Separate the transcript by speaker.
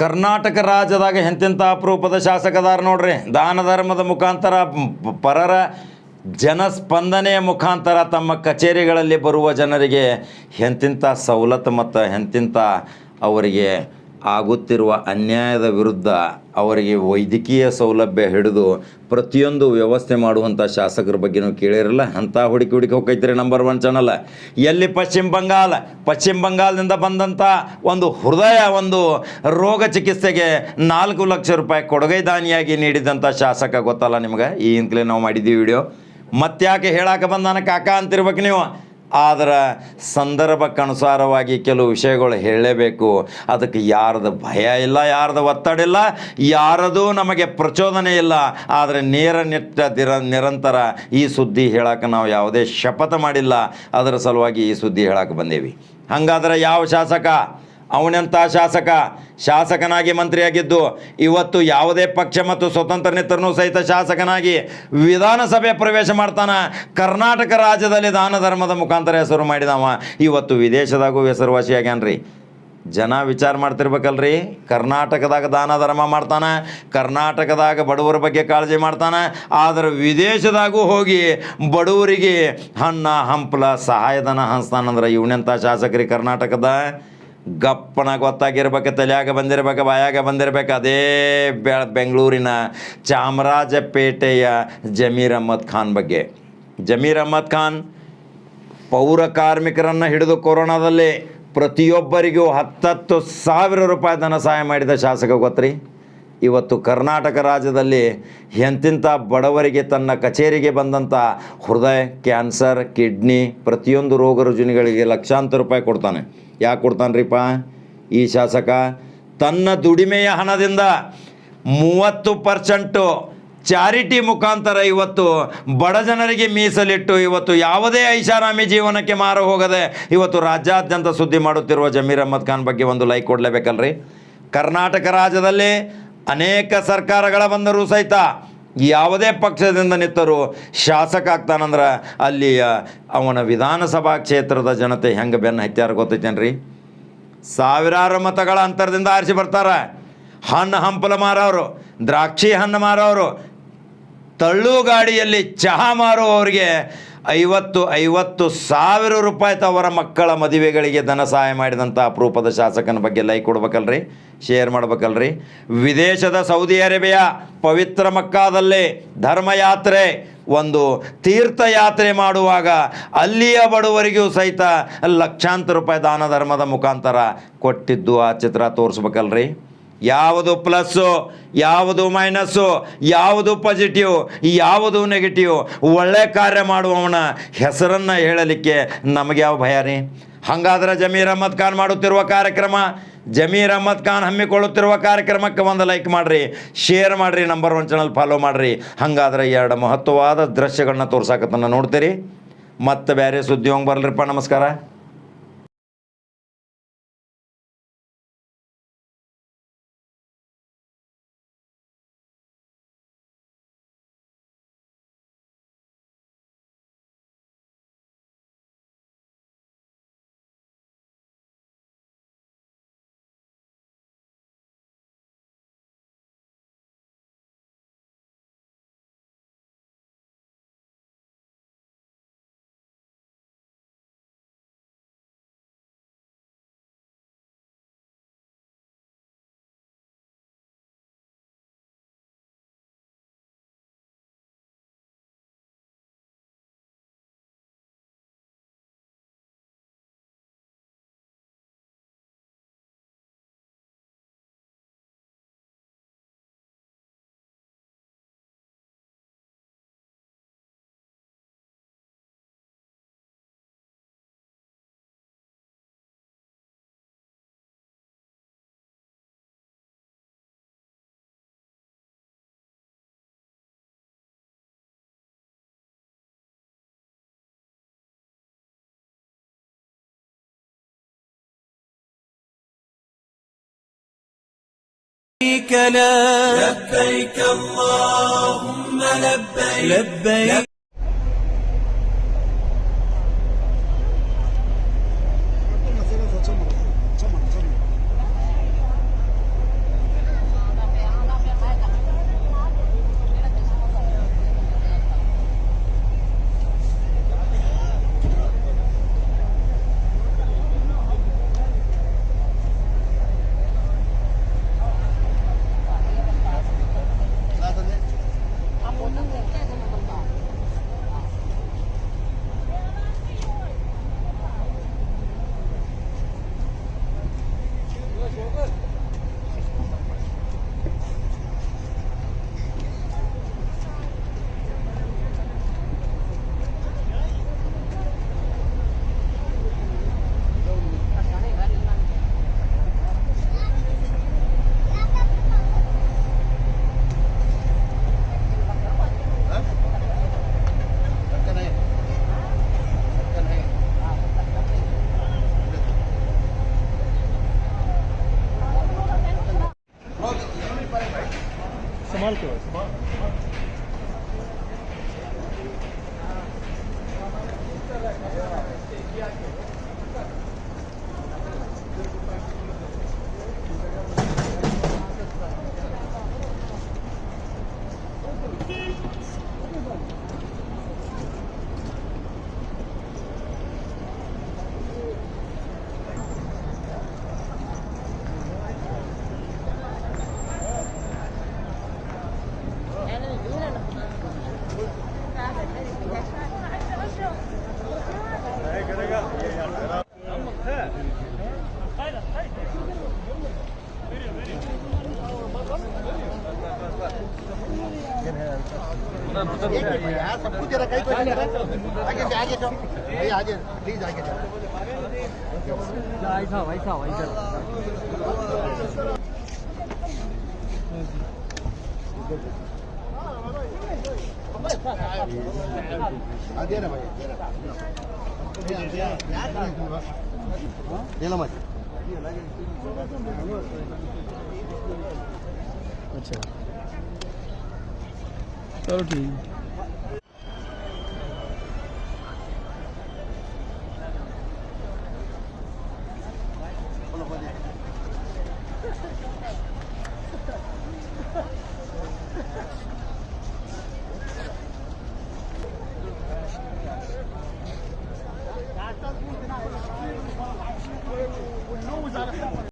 Speaker 1: ಕರ್ನಾಟಕ ರಾಜ್ಯದಾಗ ಎಂತೆಂಥ ಅಪರೂಪದ ಶಾಸಕದಾರ ನೋಡ್ರಿ? ದಾನ ಧರ್ಮದ ಮುಖಾಂತರ ಪರರ ಜನಸ್ಪಂದನೆಯ ಮುಖಾಂತರ ತಮ್ಮ ಕಚೇರಿಗಳಲ್ಲಿ ಬರುವ ಜನರಿಗೆ ಎಂತಿಂಥ ಸವಲತ್ತು ಮತ್ತು ಎಂತಿಂಥ ಅವರಿಗೆ ಆಗುತ್ತಿರುವ ಅನ್ಯಾಯದ ವಿರುದ್ಧ ಅವರಿಗೆ ವೈದ್ಯಕೀಯ ಸೌಲಭ್ಯ ಹಿಡಿದು ಪ್ರತಿಯೊಂದು ವ್ಯವಸ್ಥೆ ಮಾಡುವಂಥ ಶಾಸಕರ ಬಗ್ಗೆನೂ ಕೇಳಿರಲ್ಲ, ಅಂಥ ಹುಡುಕಿ ಹುಡುಕಿ ಹೋಗೈತ್ರಿ ನಂಬರ್ ಒನ್ ಚಾನಲ್ ಎಲ್ಲಿ ಪಶ್ಚಿಮ ಬಂಗಾಳ? ಪಶ್ಚಿಮ ಬಂಗಾಳದಿಂದ ಬಂದಂಥ ಒಂದು ಹೃದಯ, ಒಂದು ರೋಗ ಚಿಕಿತ್ಸೆಗೆ ನಾಲ್ಕು ಲಕ್ಷ ರೂಪಾಯಿ ಕೊಡುಗೈ ದಾನಿಯಾಗಿ ನೀಡಿದಂಥ ಶಾಸಕ ಗೊತ್ತಲ್ಲ ನಿಮ್ಗೆ? ಈ ಹಿಂದ್ಲೇ ನಾವು ಮಾಡಿದ್ದೀವಿ ವಿಡಿಯೋ ಮತ್ತ್ಯಾಕೆ ಹೇಳಾಕ ಬಂದಾನ ಕಾಕ ಅಂತಿರ್ಬೇಕು ನೀವು? ಆದ್ರೆ ಸಂದರ್ಭಕ್ಕನುಸಾರವಾಗಿ ಕೆಲವು ವಿಷಯಗಳು ಹೇಳಲೇಬೇಕು. ಅದಕ್ಕೆ ಯಾರದು ಭಯ ಇಲ್ಲ, ಯಾರದು ಒತ್ತಡ ಇಲ್ಲ, ಯಾರದೂ ನಮಗೆ ಪ್ರಚೋದನೆ ಇಲ್ಲ. ಆದರೆ ನೇರ ನಿಟ್ಟ ನಿರಂತರ ಈ ಸುದ್ದಿ ಹೇಳಕ್ಕೆ ನಾವು ಯಾವುದೇ ಶಪಥ ಮಾಡಿಲ್ಲ. ಅದರ ಸಲುವಾಗಿ ಈ ಸುದ್ದಿ ಹೇಳಕ್ಕೆ ಬಂದೇವಿ. ಹಾಗಾದ್ರೆ ಯಾವ ಶಾಸಕ? ಅವನೆಂಥ ಶಾಸಕ? ಶಾಸಕನಾಗಿ ಮಂತ್ರಿಯಾಗಿದ್ದು, ಇವತ್ತು ಯಾವುದೇ ಪಕ್ಷ ಮತ್ತು ಸ್ವತಂತ್ರ ನೇತರನೂ ಸಹಿತ ಶಾಸಕನಾಗಿ ವಿಧಾನಸಭೆ ಪ್ರವೇಶ ಮಾಡ್ತಾನೆ. ಕರ್ನಾಟಕ ರಾಜ್ಯದಲ್ಲಿ ದಾನ ಧರ್ಮದ ಮುಖಾಂತರ ಹೆಸರು ಮಾಡಿದವ. ಇವತ್ತು ವಿದೇಶದಾಗೂ ಹೆಸರುವಾಸಿಯಾಗ್ಯಾನ್ರಿ. ಜನ ವಿಚಾರ ಮಾಡ್ತಿರ್ಬೇಕಲ್ರಿ. ಕರ್ನಾಟಕದಾಗ ದಾನ ಧರ್ಮ ಮಾಡ್ತಾನೆ. ಕರ್ನಾಟಕದಾಗ ಬಡವರ ಬಗ್ಗೆ ಕಾಳಜಿ ಮಾಡ್ತಾನೆ. ಆದರೆ ವಿದೇಶದಾಗೂ ಹೋಗಿ ಬಡವರಿಗೆ ಹಣ್ಣ, ಹಂಪಲ, ಸಹಾಯಧನ ಹಂಚ್ತಾನಂದ್ರೆ ಇವನೆಂಥ ಶಾಸಕರಿ ಕರ್ನಾಟಕದ? ಗಪ್ಪನ ಗೊತ್ತಾಗಿರ್ಬೇಕು ತಲೆಯಾಗ ಬಂದಿರ್ಬೇಕು, ಬಾಯಾಗ ಬಂದಿರ್ಬೇಕು, ಅದೇ ಬೆ ಬೆಂಗಳೂರಿನ ಚಾಮರಾಜಪೇಟೆಯ ಜಮೀರ್ ಅಹ್ಮದ್ ಖಾನ್ ಬಗ್ಗೆ. ಜಮೀರ್ ಅಹ್ಮದ್ ಖಾನ್ ಪೌರ ಕಾರ್ಮಿಕರನ್ನು ಹಿಡಿದು ಕೊರೋನಾದಲ್ಲಿ ಪ್ರತಿಯೊಬ್ಬರಿಗೂ ಹತ್ತತ್ತು ಸಾವಿರ ರೂಪಾಯಿ ಧನ ಸಹಾಯ ಮಾಡಿದ ಶಾಸಕ ಗೊತ್ತ್ರಿ? ಇವತ್ತು ಕರ್ನಾಟಕ ರಾಜ್ಯದಲ್ಲಿ ಎಂತಿಂಥ ಬಡವರಿಗೆ ತನ್ನ ಕಚೇರಿಗೆ ಬಂದಂಥ ಹೃದಯ, ಕ್ಯಾನ್ಸರ್, ಕಿಡ್ನಿ, ಪ್ರತಿಯೊಂದು ರೋಗ ರುಜಿನಗಳಿಗೆ ಲಕ್ಷಾಂತರ ರೂಪಾಯಿ ಕೊಡ್ತಾನೆ. ಯಾಕೆ ಕೊಡ್ತಾನ್ರಿಪ್ಪ? ಈ ಶಾಸಕ, ತನ್ನ ದುಡಿಮೆಯ ಹಣದಿಂದ ಮೂವತ್ತು ಪರ್ಸೆಂಟು ಚಾರಿಟಿ ಮುಖಾಂತರ ಇವತ್ತು ಬಡ ಜನರಿಗೆ ಮೀಸಲಿಟ್ಟು ಇವತ್ತು ಯಾವುದೇ ಐಷಾರಾಮಿ ಜೀವನಕ್ಕೆ ಮಾರು ಹೋಗದೆ ಇವತ್ತು ರಾಜ್ಯಾದ್ಯಂತ ಸುದ್ದಿ ಮಾಡುತ್ತಿರುವ ಜಮೀರ್ ಅಹಮದ್ ಖಾನ್ ಬಗ್ಗೆ ಒಂದು ಲೈಕ್ ಕೊಡಲೇಬೇಕಲ್ರಿ? ಕರ್ನಾಟಕ ರಾಜ್ಯದಲ್ಲಿ ಅನೇಕ ಸರ್ಕಾರಗಳ ಬಂದರೂ ಸಹಿತ ಯಾವುದೇ ಪಕ್ಷದಿಂದ ನಿಂತರೂ ಶಾಸಕ ಆಗ್ತಾನಂದ್ರೆ ಅಲ್ಲಿ ಅವನ ವಿಧಾನಸಭಾ ಕ್ಷೇತ್ರದ ಜನತೆ ಹೆಂಗೆ ಬೆನ್ನು ಹತ್ಯಾರ ಗೊತ್ತೈತೇನ್ರಿ? ಸಾವಿರಾರು ಮತಗಳ ಅಂತರದಿಂದ ಆರಿಸಿ ಬರ್ತಾರೆ. ಹಣ್ಣು ಹಂಪಲ ಮಾರೋರು, ದ್ರಾಕ್ಷಿ ಹಣ್ಣು ಮಾರೋರು, ತಳ್ಳು ಗಾಡಿಯಲ್ಲಿ ಚಹಾ ಮಾರುವವರಿಗೆ ಐವತ್ತು ಐವತ್ತು ಸಾವಿರ ರೂಪಾಯಿ ತವರ ಮಕ್ಕಳ ಮದುವೆಗಳಿಗೆ ಧನ ಸಹಾಯ ಮಾಡಿದಂಥ ಅಪರೂಪದ ಶಾಸಕನ ಬಗ್ಗೆ ಲೈಕ್ ಕೊಡ್ಬೇಕಲ್ರಿ ಶೇರ್ ಮಾಡ್ಬೇಕಲ್ರಿ. ವಿದೇಶದ ಸೌದಿ ಅರೇಬಿಯಾ ಪವಿತ್ರ ಮಕ್ಕಾದಲ್ಲಿ ಧರ್ಮಯಾತ್ರೆ, ಒಂದು ತೀರ್ಥಯಾತ್ರೆ ಮಾಡುವಾಗ ಅಲ್ಲಿಯ ಬಡವರಿಗೂ ಸಹಿತ ಲಕ್ಷಾಂತರ ರೂಪಾಯಿ ದಾನ ಧರ್ಮದ ಮುಖಾಂತರ ಕೊಟ್ಟಿದ್ದು ಆ ಚಿತ್ರ ತೋರಿಸ್ಬೇಕಲ್ರಿ. ಯಾವುದು ಪ್ಲಸ್ಸು, ಯಾವುದು ಮೈನಸ್ಸು, ಯಾವುದು ಪಾಸಿಟಿವ್, ಯಾವುದು ನೆಗೆಟಿವ್, ಒಳ್ಳೆ ಕಾರ್ಯ ಮಾಡುವವನ ಹೆಸರನ್ನು ಹೇಳಲಿಕ್ಕೆ ನಮಗೆ ಯಾವ ಭಯ ರೀ? ಹಾಗಾದ್ರೆ ಜಮೀರ್ ಅಹ್ಮದ್ ಖಾನ್ ಮಾಡುತ್ತಿರುವ ಕಾರ್ಯಕ್ರಮ, ಜಮೀರ್ ಅಹ್ಮದ್ ಖಾನ್ ಹಮ್ಮಿಕೊಳ್ಳುತ್ತಿರುವ ಕಾರ್ಯಕ್ರಮಕ್ಕೆ ಒಂದು ಲೈಕ್ ಮಾಡಿರಿ ಶೇರ್ ಮಾಡಿರಿ ನಂಬರ್ ಒನ್ ಚಾನಲ್ ಫಾಲೋ ಮಾಡಿರಿ. ಹಾಗಾದ್ರೆ ಎರಡು ಮಹತ್ವವಾದ ದೃಶ್ಯಗಳನ್ನ ತೋರ್ಸಾಕತ್ತನ್ನ ನೋಡ್ತೀರಿ. ಮತ್ತೆ ಬೇರೆ ಸುದ್ದಿ ಹೋಗಿ ಬರಲ್ರಿಪ್ಪ, ನಮಸ್ಕಾರ.
Speaker 2: شريك له لبيك اللهم لبيك لبيك
Speaker 3: संभाल के संभाल सब कुछ जरा कहीं आगे से आगे भैया आगे प्लीज़ आगे भाई
Speaker 2: अच्छा चलो ठीक है